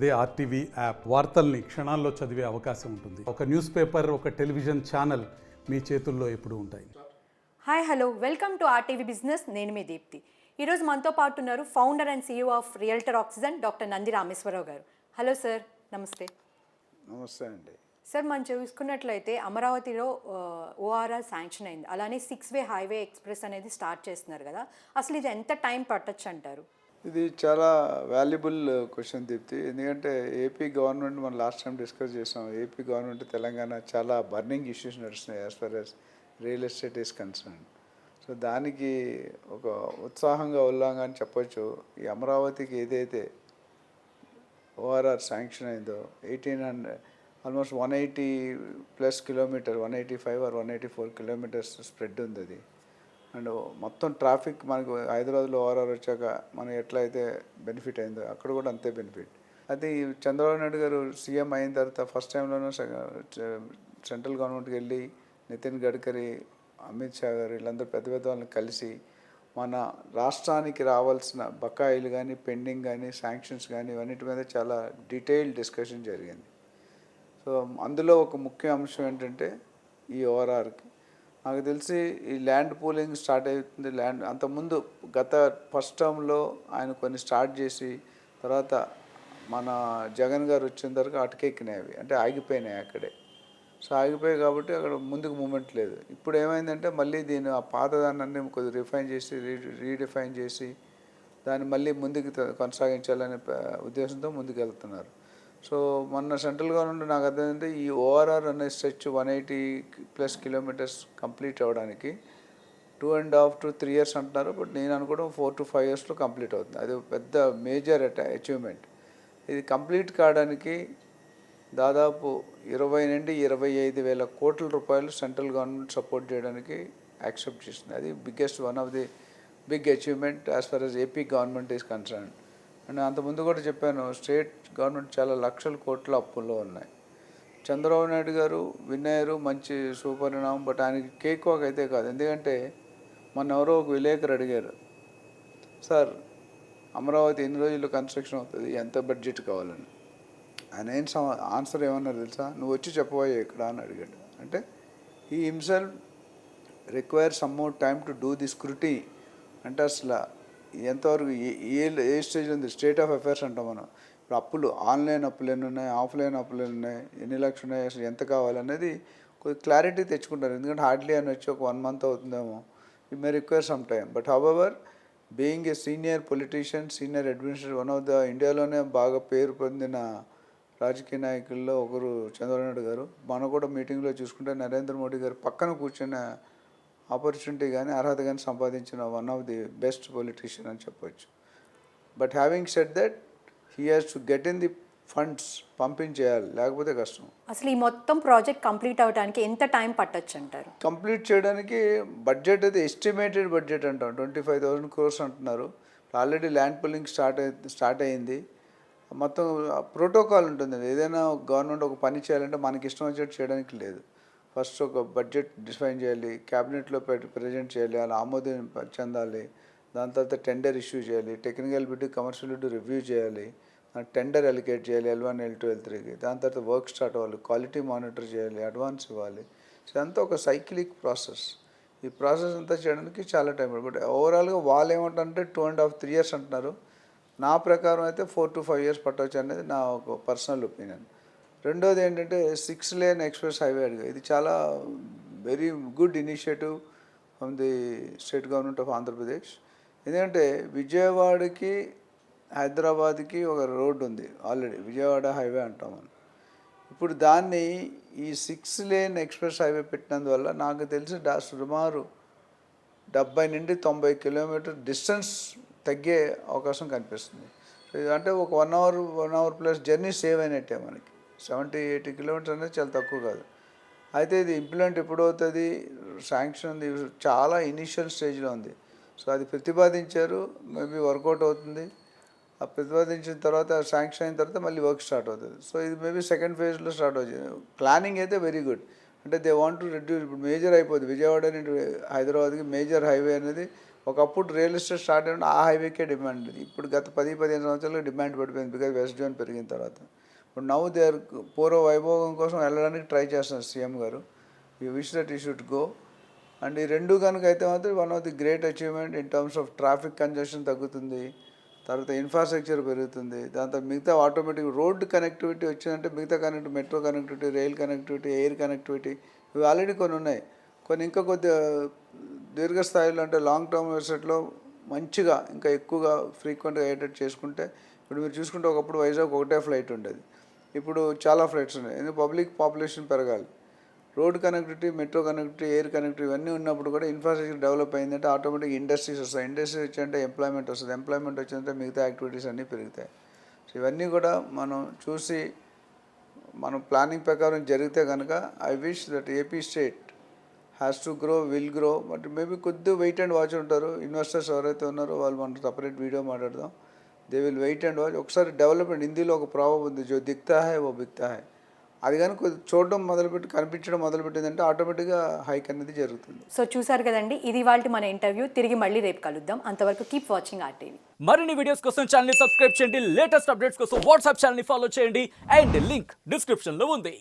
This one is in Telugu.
అదే ఆర్టీవీ యాప్ వార్తల్ని క్షణాల్లో చదివే అవకాశం ఉంటుంది. ఒక న్యూస్ పేపర్ ఒక టెలివిజన్ ఛానల్ మీ చేతుల్లో ఎప్పుడూ ఉంటాయి. Hi hello welcome to RTV business నేను మీ దీప్తి. ఈరోజు మనతో పాటు ఉన్నారు founder and CEO of Realtor Oxygen doctor Nandi Rameswara Rao గారు. హలో సార్ నమస్తే. నమస్తే అండి. సార్ మనం చూసుకున్నట్లయితే అమరావతిలో ఓఆర్ఆర్ శాంక్షన్ అయింది. అలానే సిక్స్ వే హైవే ఎక్స్ప్రెస్ అనేది స్టార్ట్ చేస్తున్నారు కదా. అసలు ఇది ఎంత టైం పట్టొచ్చు అంటారు? ఇది చాలా వాల్యుబుల్ క్వశ్చన్ దీప్తి ఎందుకంటే ఏపీ గవర్నమెంట్ మనం లాస్ట్ టైం డిస్కస్ చేసాం. ఏపీ గవర్నమెంట్ తెలంగాణ చాలా బర్నింగ్ ఇష్యూస్ నడుస్తున్నాయి as far as real estate is concern so దానికి ఒక ఉత్సాహంగా ఉల్లాంగా అని చెప్పొచ్చు. ఈ అమరావతికి ఏదైతే ఓఆర్ఆర్ శాంక్షన్ అయిందో eighteen hundred almost one eighty plus kilometre one eighty five or one eighty four kilometres spread ఉంది అది. అండ్ మొత్తం ట్రాఫిక్ మనకు హైదరాబాద్లో ఓఆర్ఆర్ వచ్చాక మనం ఎట్లయితే బెనిఫిట్ అయిందో అక్కడ కూడా అంతే బెనిఫిట్. అయితే చంద్రబాబు నాయుడు గారు సీఎం అయిన తర్వాత ఫస్ట్ టైంలోనే సెంట్రల్ గవర్నమెంట్కి వెళ్ళి నితిన్ గడ్కరీ అమిత్ షా గారు వీళ్ళందరూ పెద్ద పెద్ద వాళ్ళని కలిసి మన రాష్ట్రానికి రావాల్సిన బకాయిలు కానీ పెండింగ్ కానీ శాంక్షన్స్ కానీ ఇవన్నిటి మీద చాలా డీటెయిల్ డిస్కషన్ జరిగింది. సో అందులో ఒక ముఖ్య అంశం ఏంటంటే ఈ ఓఆర్ఆర్కి నాకు తెలిసి ఈ ల్యాండ్ పూలింగ్ స్టార్ట్ అవుతుంది. ల్యాండ్ అంతకుముందు గత ఫస్ట్ టర్మ్లో ఆయన కొన్ని స్టార్ట్ చేసి తర్వాత మన జగన్ గారు వచ్చిన తర్వాత అటకెక్కినాయి అవి. అంటే ఆగిపోయినాయి అక్కడే. సో ఆగిపోయాయి కాబట్టి అక్కడ ముందుకు మూమెంట్ లేదు. ఇప్పుడు ఏమైందంటే మళ్ళీ దీని ఆ పాతదాన్ని కొద్దిగా రిఫైన్ చేసి రీ రీడిఫైన్ చేసి దాన్ని మళ్ళీ ముందుకు కొనసాగించాలనే ఉద్దేశంతో ముందుకు వెళ్తున్నారు సో మొన్న సెంట్రల్ గవర్నమెంట్ నాకు అర్థమైందంటే ఈ ఓఆర్ఆర్ అనే stretch one eighty plus kilometres complete అవ్వడానికి two and half to three years అంటున్నారు బట్ నేను అనుకోవడం ఫోర్ టు ఫైవ్ ఇయర్స్లో కంప్లీట్ అవుతుంది. అది పెద్ద మేజర్ అట అచీవ్మెంట్ ఇది కంప్లీట్ కావడానికి దాదాపు ఇరవై నుండి ఇరవై ఐదు వేల కోట్ల రూపాయలు సెంట్రల్ గవర్నమెంట్ సపోర్ట్ చేయడానికి యాక్సెప్ట్ చేసింది అది biggest one of the big achievement as far as AP government is concern and అంతకుముందు కూడా చెప్పాను స్టేట్ గవర్నమెంట్ చాలా లక్షల కోట్ల అప్పుల్లో ఉన్నాయి. చంద్రబాబు నాయుడు గారు విన్ మంచి సుపరిణామం బట్ ఆయనకి కేక్ వాక్ అయితే కాదు. ఎందుకంటే మొన్న ఎవరో ఒక విలేకరు అడిగారు సార్ అమరావతి ఎన్ని రోజుల్లో కన్స్ట్రక్షన్ అవుతుంది? ఎంత బడ్జెట్ కావాలని? ఆయన ఏం ఆన్సర్ ఏమన్నారు తెలుసా? నువ్వు వచ్చి చెప్పబోయే ఇక్కడ అని అడిగాడు. అంటే ఈ himself require some more time to do the scrutiny అంటే అసలు ఎంతవరకు ఏ- ఏ స్టేజ్ ఉంది? స్టేట్ ఆఫ్ అఫైర్స్ అంటాం మనం. ఇప్పుడు అప్పులు ఆన్లైన్ అప్పులు ఎన్ని ఉన్నాయి? ఆఫ్లైన్ అప్పులు ఎన్ని ఉన్నాయి? ఎన్ని లక్షలు ఉన్నాయి? అసలు ఎంత కావాలనేది కొద్ది క్లారిటీ తెచ్చుకుంటారు. ఎందుకంటే హార్డ్లీ అని వచ్చి ఒక వన్ మంత్ అవుతుందేమో. It may require some time but however being a senior politician senior administrator one of the ఇండియాలోనే బాగా పేరు పొందిన రాజకీయ నాయకుల్లో ఒకరు చంద్రబాబు నాయుడు గారు. మనం కూడా మీటింగ్లో చూసుకుంటే నరేంద్ర మోడీ గారు పక్కన కూర్చున్న ఆపర్చునిటీ కానీ అర్హత కానీ సంపాదించిన one of the best politician అని చెప్పొచ్చు. But having said that he has to get in the funds పంపించేయాలి లేకపోతే కష్టం. అసలు ఈ మొత్తం ప్రాజెక్ట్ కంప్లీట్ అవడానికి ఎంత టైం పట్టొచ్చు అంటారు కంప్లీట్ చేయడానికి బడ్జెట్ అయితే ఎస్టిమేటెడ్ బడ్జెట్ అంటాం. ట్వంటీ ఫైవ్ థౌసండ్ క్రోర్స్ అంటున్నారు. ఆల్రెడీ ల్యాండ్ పుల్లింగ్ స్టార్ట్ అయి స్టార్ట్ అయింది. మొత్తం ప్రోటోకాల్ ఉంటుంది. ఏదైనా గవర్నమెంట్ ఒక పని చేయాలంటే మనకి ఇష్టం వచ్చినట్టు చేయడానికి లేదు. ఫస్ట్ ఒక బడ్జెట్ డిఫైన్ చేయాలి క్యాబినెట్లో పెట్టి ప్రజెంట్ చేయాలి అలా ఆమోదం చెందాలి. దాని తర్వాత టెండర్ ఇష్యూ చేయాలి technical bid commercial bid review చేయాలి టెండర్ అలికేట్ చేయాలి L one L two L త్రీకి దాని తర్వాత వర్క్ స్టార్ట్ అవ్వాలి క్వాలిటీ మానిటర్ చేయాలి అడ్వాన్స్ ఇవ్వాలి. ఇదంతా ఒక సైక్లిక్ ప్రాసెస్. ఈ ప్రాసెస్ అంతా చేయడానికి చాలా టైం పడుతుంది. బట్ ఓవరాల్గా వాళ్ళు ఏమంటారంటే two and half three years అంటున్నారు. నా ప్రకారం అయితే ఫోర్ టు ఫైవ్ ఇయర్స్ పట్టవచ్చు అనేది నా ఒక పర్సనల్ ఒపీనియన్. రెండోది ఏంటంటే సిక్స్ లేన్ ఎక్స్ప్రెస్ హైవే అడిగా. ఇది చాలా very good initiative from the state government of Andhra Pradesh ఎందుకంటే విజయవాడకి హైదరాబాద్కి ఒక రోడ్డు ఉంది ఆల్రెడీ విజయవాడ హైవే అంటాం మనం. ఇప్పుడు దాన్ని ఈ సిక్స్ లేన్ ఎక్స్ప్రెస్ హైవే పెట్టినందువల్ల నాకు తెలిసి డా సుమారు డెబ్బై నుండి తొంభై కిలోమీటర్ డిస్టెన్స్ తగ్గే అవకాశం కనిపిస్తుంది. అంటే ఒక one hour one hour plus journey save అయినట్టే మనకి. సెవెంటీ ఎయిటీ కిలోమీటర్స్ అనేది చాలా తక్కువ కాదు. అయితే ఇది ఇంప్లిమెంట్ ఎప్పుడవుతుంది శాంక్షన్ ఉంది. చాలా ఇనిషియల్ స్టేజ్లో ఉంది. సో అది ప్రతిపాదించారు. మేబీ వర్కౌట్ అవుతుంది. ఆ ప్రతిపాదించిన తర్వాత శాంక్షన్ అయిన తర్వాత మళ్ళీ వర్క్ స్టార్ట్ అవుతుంది. సో ఇది మేబీ సెకండ్ ఫేజ్లో స్టార్ట్ అవుతుంది. ప్లానింగ్ అయితే వెరీ గుడ్ అంటే దే వాంట్ టు రెడ్యూస్ ఇప్పుడు మేజర్ అయిపోతుంది విజయవాడ నుండి హైదరాబాద్కి మేజర్ హైవే అనేది ఒకప్పుడు రియల్ ఎస్టేట్ స్టార్ట్ అయిన ఆ హైవేకే డిమాండ్ ఉంది ఇప్పుడు గత పది పదిహేను సంవత్సరాలు డిమాండ్ పడిపోయింది. బికాజ్ వెస్ట్ జోన్ పెరిగిన తర్వాత. ఇప్పుడు నవ్వు దేర్ పూర్వ వైభోగం కోసం వెళ్ళడానికి ట్రై చేస్తున్నారు సీఎం గారు you wish that you should go and ఈ రెండు కనుక అయితే మాత్రం one of the great achievement in terms of traffic congestion తగ్గుతుంది. తర్వాత ఇన్ఫ్రాస్ట్రక్చర్ పెరుగుతుంది. దాని తర్వాత మిగతా ఆటోమేటిక్ రోడ్ కనెక్టివిటీ వచ్చిందంటే మిగతా connect metro connectivity rail connectivity air connectivity ఇవి ఆల్రెడీ కొన్ని ఉన్నాయి. కొన్ని ఇంకా కొద్ది దీర్ఘస్థాయిలో అంటే లాంగ్ టర్మ్ వెబ్సైట్లో మంచిగా ఇంకా ఎక్కువగా ఫ్రీక్వెంట్గా అయ్యేటట్టు చేసుకుంటే ఇప్పుడు మీరు చూసుకుంటే ఒకప్పుడు వైజాగ్ ఒకటే ఫ్లైట్ ఉండేది. ఇప్పుడు చాలా ఫ్లైట్స్ ఉన్నాయి. ఎందుకు? పబ్లిక్ పాపులేషన్ పెరగాలి. Road connectivity metro connectivity air connectivity ఇవన్నీ ఉన్నప్పుడు కూడా ఇన్ఫ్రాస్ట్రక్చర్ డెవలప్ అయిందంటే ఆటోమేటిక్ ఇండస్ట్రీస్ వస్తాయి. ఇండస్ట్రీస్ వచ్చాయంటే ఎంప్లాయ్మెంట్ వస్తుంది. ఎంప్లాయ్మెంట్ వచ్చిందంటే మిగతా యాక్టివిటీస్ అన్నీ పెరుగుతాయి. సో ఇవన్నీ కూడా మనం చూసి మనం ప్లానింగ్ ప్రకారం జరిగితే కనుక I wish that AP state has to grow will grow. But maybe కొద్దిగా వెయిట్ అండ్ వాచ్ ఉంటారు. ఇన్వెస్టర్స్ ఎవరైతే ఉన్నారో వాళ్ళు మనం సపరేట్ వీడియో మాట్లాడదాం. They will wait and watch ఒకసారి డెవలప్మెంట్ హిందీలో ఒక ప్రాబ్లం ఉంది. జో దిక్తా హై ఓ బిక్తా హై. అది కానీ కొద్ది చూడడం మొదలుపెట్టి కనిపించడం మొదలుపెట్టిందంటే ఆటోమేటిక్గా హైక్ అనేది జరుగుతుంది. సో చూసారు కదండి ఇది వాళ్ళ మన ఇంటర్వ్యూ తిరిగి మళ్ళీ రేపు కలుద్దాం. అంతవరకు కీప్ వాచింగ్ ఆర్టీవీ మరిన్ని వీడియోస్ కోసం ఛానల్ సబ్స్క్రైబ్ చేయండి. లేటెస్ట్ అప్డేట్స్ కోసం వాట్సాప్ ఛానల్ ఫాలో చేయండి. అండ్ లింక్ డిస్క్రిప్షన్లో ఉంది.